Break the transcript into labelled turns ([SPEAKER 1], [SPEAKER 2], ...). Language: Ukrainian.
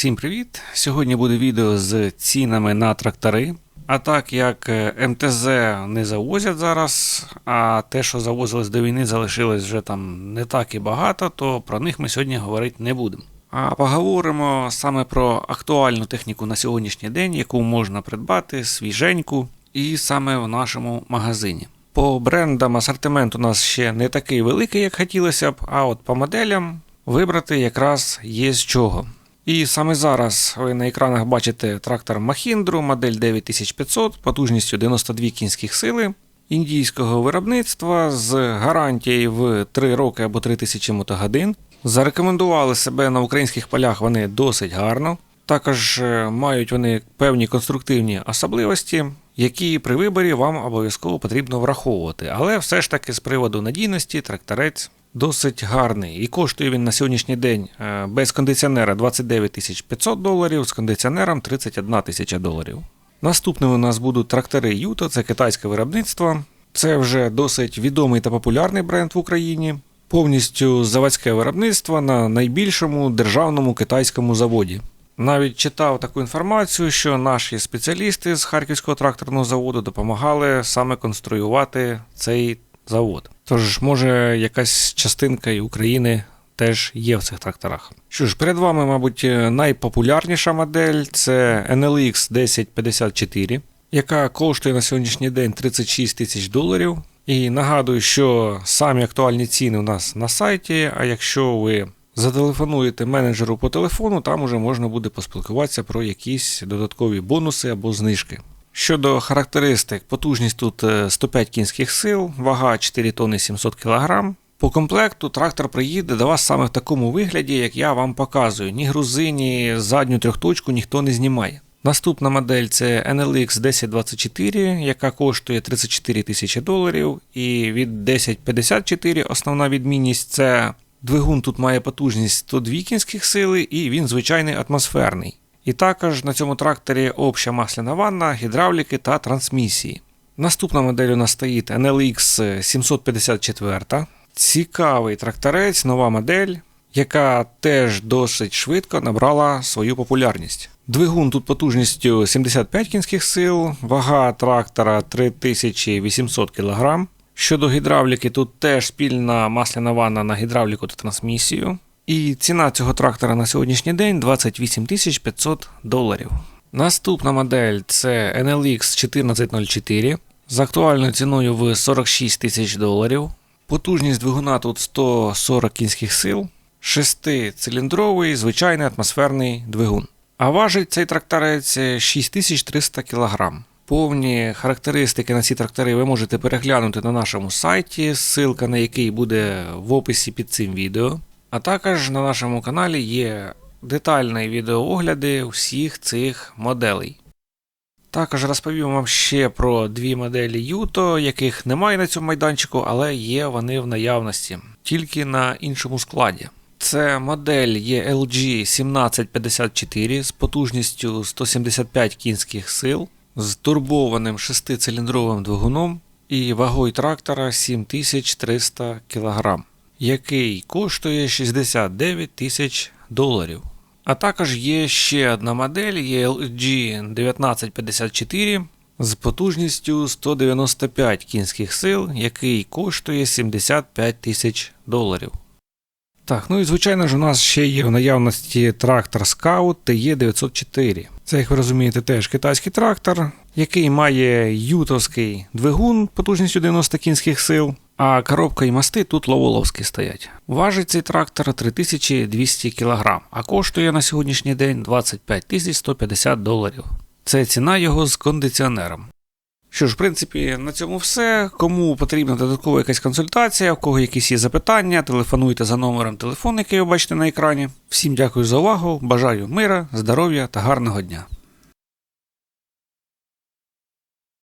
[SPEAKER 1] Всім привіт! Сьогодні буде відео з цінами на трактори. А так як е, МТЗ не завозять зараз, а те, що завозилось до війни, залишилось вже там не так і багато, то про них ми сьогодні говорити не будемо. А поговоримо саме про актуальну техніку на сьогоднішній день, яку можна придбати свіженьку і саме в нашому магазині. По брендам асортимент у нас ще не такий великий, як хотілося б, а от по моделям вибрати якраз є з чого. І саме зараз ви на екранах бачите трактор Mahindra, модель 9500, потужністю 92 кінських сили, індійського виробництва з гарантією в 3 роки або 3000 мотогодин. Зарекомендували себе на українських полях вони досить гарно. Також е, мають вони певні конструктивні особливості, які при виборі вам обов'язково потрібно враховувати. Але все ж таки з приводу надійності тракторець досить гарний. І коштує він на сьогоднішній день е, без кондиціонера 29 тисяч 500 доларів, з кондиціонером 31 тисяча доларів. Наступними у нас будуть трактори Юто, це китайське виробництво. Це вже досить відомий та популярний бренд в Україні. Повністю заводське виробництво на найбільшому державному китайському заводі. Навіть читав таку інформацію, що наші спеціалісти з Харківського тракторного заводу допомагали саме конструювати цей завод. Тож, може, якась частинка і України теж є в цих тракторах. Що ж, перед вами, мабуть, найпопулярніша модель це NLX 1054, яка коштує на сьогоднішній день 36 тисяч доларів. І нагадую, що самі актуальні ціни у нас на сайті. А якщо ви зателефонуєте менеджеру по телефону, там уже можна буде поспілкуватися про якісь додаткові бонуси або знижки. Щодо характеристик, потужність тут е, 105 кінських сил, вага 4 тонни 700 кг. По комплекту трактор приїде до вас саме в такому вигляді, як я вам показую. Ні грузи, ні задню трьохточку ніхто не знімає. Наступна модель це NLX 1024, яка коштує 34 тисячі доларів. І від 1054 основна відмінність це двигун тут має потужність 102 кінських сили, і він звичайний атмосферний. І також на цьому тракторі обща масляна ванна, гідравліки та трансмісії. Наступна модель у нас стоїть NLX 754. Цікавий тракторець, нова модель, яка теж досить швидко набрала свою популярність. Двигун тут потужністю 75 кінських сил, вага трактора 3800 кг. Щодо гідравліки, тут теж спільна масляна ванна на гідравліку та трансмісію. І ціна цього трактора на сьогоднішній день 28 500 доларів. Наступна модель це NLX 1404 з актуальною ціною в 46 тисяч доларів. Потужність двигуна тут 140 кінських сил, 6-циліндровий звичайний атмосферний двигун. А важить цей тракторець 6300 кг. Повні характеристики на ці трактори ви можете переглянути на нашому сайті, ссылка на який буде в описі під цим відео. А також на нашому каналі є детальні відеоогляди всіх цих моделей. Також розповім вам ще про дві моделі Юто, яких немає на цьому майданчику, але є вони в наявності, тільки на іншому складі. Це модель ELG 1754 з потужністю 175 кінських сил, з турбованим 6-циліндровим двигуном і вагою трактора 7300 кг який коштує 69 тисяч доларів. А також є ще одна модель ELG 1954 з потужністю 195 кінських сил, який коштує 75 тисяч доларів. Так, ну і звичайно ж, у нас ще є в наявності трактор Scout TE904. Це, як ви розумієте, теж китайський трактор, який має ютовський двигун потужністю 90 кінських сил, а коробка і мости тут ловоловські стоять. Важить цей трактор 3200 кг, а коштує на сьогоднішній день 25 150 доларів. Це ціна його з кондиціонером. Що ж, в принципі, на цьому все. Кому потрібна додаткова якась консультація, в кого якісь є запитання, телефонуйте за номером телефону, який ви бачите на екрані. Всім дякую за увагу, бажаю мира, здоров'я та гарного дня.